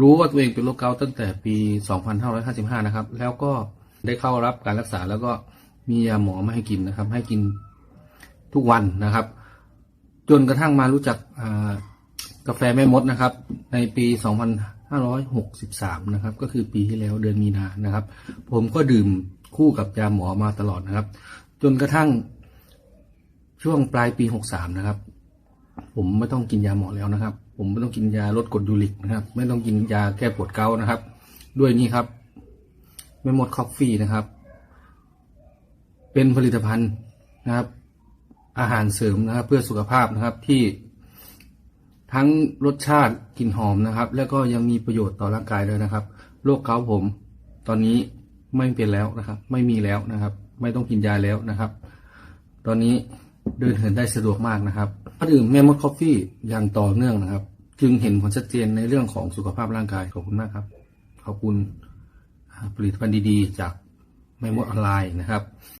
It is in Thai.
รู้ว่าตัวเองเป็นโรคเกาต์ตั้งแต่ปี 2555 นะครับ แล้วก็ได้เข้ารับการรักษาแล้วก็มียาหมอมาให้กินนะครับ ให้กินทุกวันนะครับ จนกระทั่งมารู้จักกาแฟแม่มดนะครับ ในปี 2563 นะครับ ก็คือปีที่แล้วเดือนมีนานะครับ ผมก็ดื่มคู่กับยาหมอมาตลอดนะครับ จนกระทั่งช่วงปลายปี 63 นะครับ ผมไม่ต้องกินยาหมอแล้วนะครับ ผมไม่ต้องกินยาลดกรดยูริกนะครับ ไม่ต้องกินยาแก้ปวดเกาต์นะครับ ด้วยนี่ครับไม่หมดคอฟฟี่นะครับ เป็นผลิตภัณฑ์นะครับ อาหารเสริมนะครับ เพื่อสุขภาพนะครับที่ทั้งรสชาติกลิ่นหอมนะครับ แล้วก็ยังมีประโยชน์ต่อร่างกายด้วยนะครับโรคเกาต์ผมตอนนี้ไม่เป็นแล้วนะครับ ไม่มีแล้วนะครับ ไม่ต้องกินยาแล้วนะครับ ตอนนี้ เดินเหินได้สะดวกมากนะครับก็ดื่มแมมมดคอฟฟี่อย่างต่อเนื่องนะครับ จึงเห็นผลชัดเจนในเรื่องของสุขภาพร่างกายขอบคุณมากครับ ขอบคุณผลิตภัณฑ์ดีๆ จากแมมมดออนไลน์นะครับ